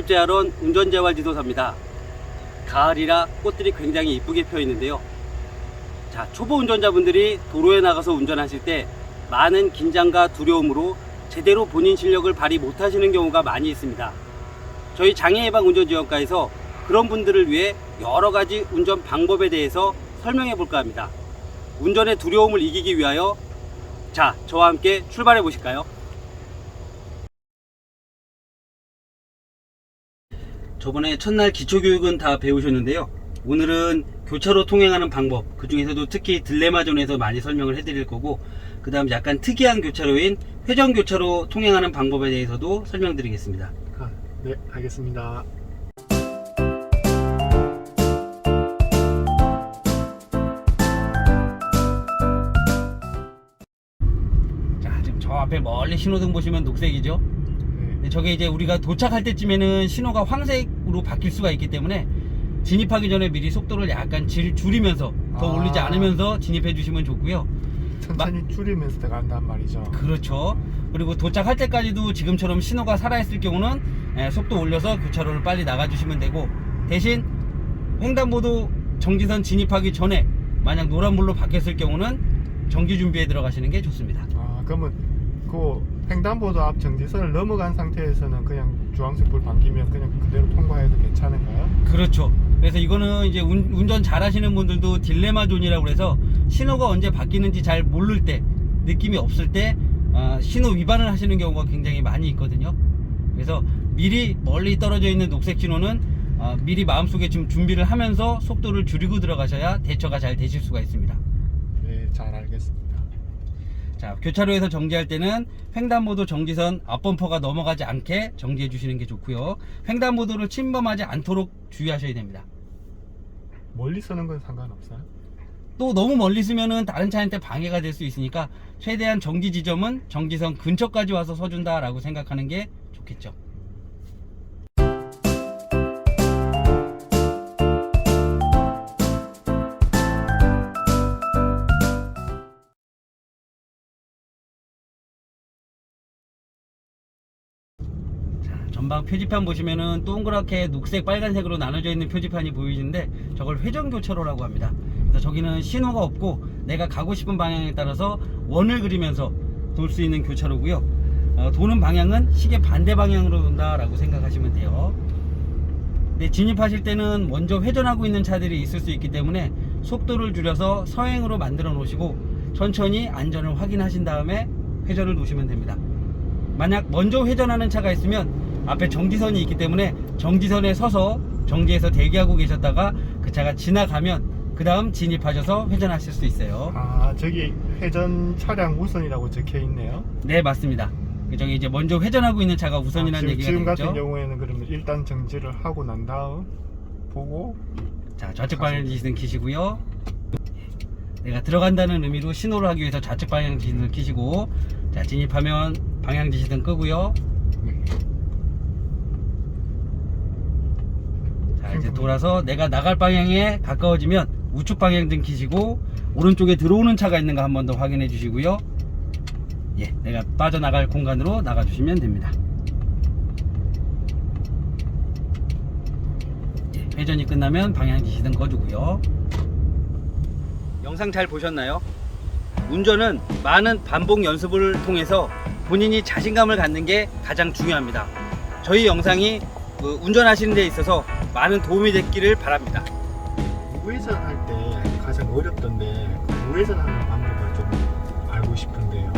국제아론 운전재활 지도사입니다. 가을이라 꽃들이 굉장히 이쁘게 펴 있는데요. 자, 초보 운전자분들이 도로에 나가서 운전하실 때 많은 긴장과 두려움으로 제대로 본인 실력을 발휘 못하시는 경우가 많이 있습니다. 저희 장애 예방 운전 지원과에서 그런 분들을 위해 여러 가지 운전 방법에 대해서 설명해 볼까 합니다. 운전의 두려움을 이기기 위하여 자, 저와 함께 출발해 보실까요? 저번에 첫날 기초교육은 다 배우셨는데요. 오늘은 교차로 통행하는 방법, 그 중에서도 특히 딜레마존에서 많이 설명을 해드릴 거고, 그 다음 약간 특이한 교차로인 회전교차로 통행하는 방법에 대해서도 설명드리겠습니다. 아, 네, 알겠습니다. 자, 지금 저 앞에 멀리 신호등 보시면 녹색이죠? 네, 저게 이제 우리가 도착할 때쯤에는 신호가 황색 으로 바뀔 수가 있기 때문에 진입하기 전에 미리 속도를 약간 질, 줄이면서 더 아. 올리지 않으면서 진입해 주시면 좋고요. 천천히 줄이면서 들어간단 말이죠. 그렇죠. 그리고 도착할 때까지도 지금처럼 신호가 살아있을 경우는 예, 속도 올려서 교차로를 빨리 나가주시면 되고 대신 횡단보도 정지선 진입하기 전에 만약 노란불로 바뀌었을 경우는 정지 준비에 들어가시는 게 좋습니다. 아, 그러면 그 횡단보도 앞 정지선을 넘어간 상태에서는 그냥 주황색 불 바뀌면 그냥 그대로 통과해도 괜찮은가요? 그렇죠. 그래서 이거는 이제 운, 운전 잘 하시는 분들도 딜레마 존이라고 그래서 신호가 언제 바뀌는지 잘 모를 때 느낌이 없을 때 아, 신호 위반을 하시는 경우가 굉장히 많이 있거든요. 그래서 미리 멀리 떨어져 있는 녹색 신호는 아, 미리 마음속에 좀 준비를 하면서 속도를 줄이고 들어가셔야 대처가 잘 되실 수가 있습니다. 네, 잘 알겠습니다. 자, 교차로에서 정지할 때는 횡단보도 정지선 앞범퍼가 넘어가지 않게 정지해 주시는 게 좋고요. 횡단보도를 침범하지 않도록 주의하셔야 됩니다. 멀리 서는 건 상관없어요? 또 너무 멀리 있으면은 다른 차한테 방해가 될 수 있으니까 최대한 정지 지점은 정지선 근처까지 와서 서준다라고 생각하는 게 좋겠죠. 전방 표지판 보시면은 동그랗게 녹색 빨간색으로 나눠져 있는 표지판이 보이시는데 저걸 회전교차로라고 합니다. 그래서 저기는 신호가 없고 내가 가고 싶은 방향에 따라서 원을 그리면서 돌 수 있는 교차로고요. 어, 도는 방향은 시계 반대 방향으로 돈다 라고 생각하시면 돼요. 네, 진입하실 때는 먼저 회전하고 있는 차들이 있을 수 있기 때문에 속도를 줄여서 서행으로 만들어 놓으시고 천천히 안전을 확인하신 다음에 회전을 놓으시면 됩니다. 만약 먼저 회전하는 차가 있으면 앞에 정지선이 있기 때문에 정지선에 서서 정지해서 대기하고 계셨다가 그 차가 지나가면 그 다음 진입하셔서 회전하실 수 있어요. 아, 저기 회전 차량 우선이라고 적혀 있네요. 네, 맞습니다. 그 저기 이제 먼저 회전하고 있는 차가 우선이라는 아, 지금, 얘기가 지금 되겠죠. 같은 경우에는 그러면 일단 정지를 하고 난 다음 보고 자, 좌측 방향 지시등 키시고요. 내가 들어간다는 의미로 신호를 하기 위해서 좌측 방향 지시등을 키시고 자, 진입하면 방향 지시등 끄고요. 네. 자, 이제 돌아서 내가 나갈 방향에 가까워지면 우측 방향 등 키시고 오른쪽에 들어오는 차가 있는가 한 번 더 확인해 주시고요. 예, 내가 빠져나갈 공간으로 나가 주시면 됩니다. 예, 회전이 끝나면 방향 지시 등 꺼주고요. 영상 잘 보셨나요? 운전은 많은 반복 연습을 통해서 본인이 자신감을 갖는 게 가장 중요합니다. 저희 영상이 그 운전하시는 데 있어서 많은 도움이 됐기를 바랍니다. 우회전 할 때 가장 어렵던데 그 우회전 하는 방법을 좀 알고 싶은데요.